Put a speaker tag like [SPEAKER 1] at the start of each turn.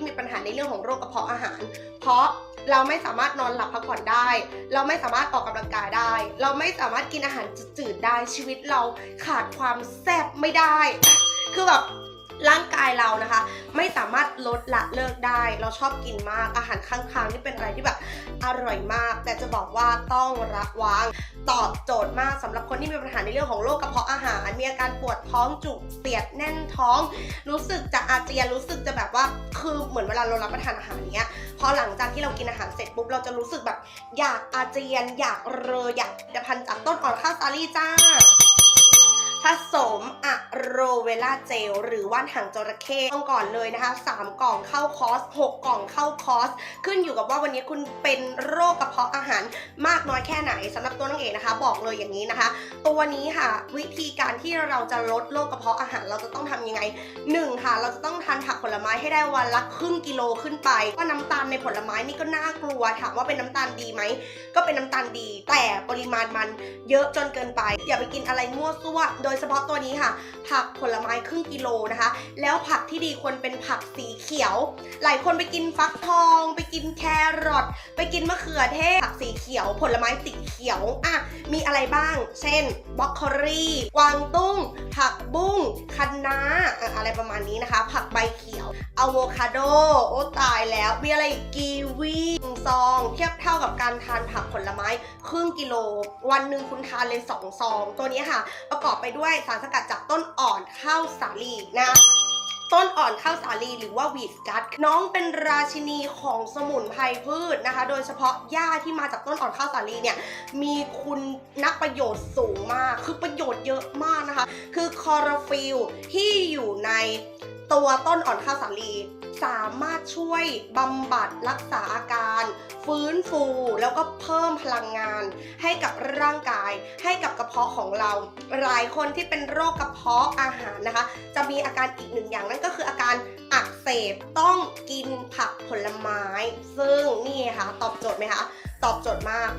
[SPEAKER 1] ที่มีปัญหาในเรื่องของโรคกระเพาะอาหาร เพราะเราไม่สามารถนอนหลับพักผ่อนได้ เราไม่สามารถออกกำลังกายได้ เราไม่สามารถกินอาหารจืดๆได้ชีวิตเราขาดความแซ่บไม่ได้ คือแบบร่างกายเรานะคะ ไม่สามารถลดละเลิกได้ เราชอบกินมากอาหารข้างๆที่เป็นอะไรที่แบบอร่อยมาก แต่จะบอกว่าต้องระวัง ตอบโจทย์มากสำหรับคนที่มีปัญหาในเรื่องของโรคกระเพาะอาหาร มีอาการปวดท้องจุกเสียดแน่นท้อง รู้สึกจะอาเจียนรู้สึกจะแบบว่าคือเหมือนเวลาเรารับประทานอาหารเนี้ยพอหลังจากที่เรากินอาหารเสร็จปุ๊บเราจะรู้สึกแบบอยากอาเจียน อยากเรออยากจะพันจากต้นอ่อนข้าวซาลีจ้าผสม รเวล่าเจลหรือว่านหางจระเข้ต้องก่อนเลยนะคะ3กล่องเข้าคอส6กล่องเข้าคอส ขึ้นอยู่กับว่าวันนี้คุณเป็นโรคกระเพาะอาหารมากน้อยแค่ไหนสำหรับตัวน้องเอกนะคะ บอกเลยอย่างนี้นะคะ ตัวนี้ค่ะวิธีการที่เราจะลดโรคกระเพาะอาหารเราจะต้องทำยังไงหนึ่งค่ะ เราจะต้องทานผักผลไม้ให้ได้วันละครึ่งกิโลขึ้นไปว่าน้ำตาลในผลไม้นี่ก็น่ากลัวถามว่าเป็นน้ำตาลดีไหมก็เป็นน้ำตาลดี แต่ปริมาณมันเยอะจนเกินไป อย่าไปกินอะไรมั่วซั่วโดยเฉพาะตัวนี้ค่ะ ผักผลไม้ครึ่งกิโลนะคะ แล้วผักที่ดีควรเป็นผักสีเขียว หลายคนไปกินฟักทอง ไปกินแครอทไปกินมะเขือเทศผักสีเขียว ผลไม้สีเขียวอะมีอะไรบ้าง เช่นบรอกโคลีกวางตุ้ง ผักบุ้งคะน้าอะอะไรประมาณนี้นะคะ ผักใบเขียวอะโวคาโดโอ้ตายแล้วมีอะไรอีกกีวี ซอง เทียบเท่ากับการทานผักผลไม้ครึ่งกิโล วันหนึ่งคุณทานเลยสองซอง ตัวนี้ค่ะ ประกอบไปด้วยสารสกัดจากต้นอ่อนข้าวสาลีนะต้นอ่อนข้าวสาลีหรือว่าวีดกัดน้องเป็นราชินีของสมุนไพรพืชนะคะ โดยเฉพาะหญ้าที่มาจากต้นอ่อนข้าวสาลีเนี่ยมีคุณนักประโยชน์สูงมาก คือประโยชน์เยอะมากนะคะ คือคอโรฟิลที่อยู่ใน ตัวต้นอ่อนข้าวสาลี สามารถช่วยบำบัดรักษาอาการ ฟื้นฟูแล้วก็เพิ่มพลังงาน ให้กับร่างกาย ให้กับกระเพาะของเรา หลายคนที่เป็นโรคกระเพาะอาหารนะคะ จะมีอาการอีกหนึ่งอย่างนั่นก็คืออาการอักเสบต้องกินผักผลไม้ ซึ่งนี่ค่ะ ตอบโจทย์ไหมคะ ตอบโจทย์มาก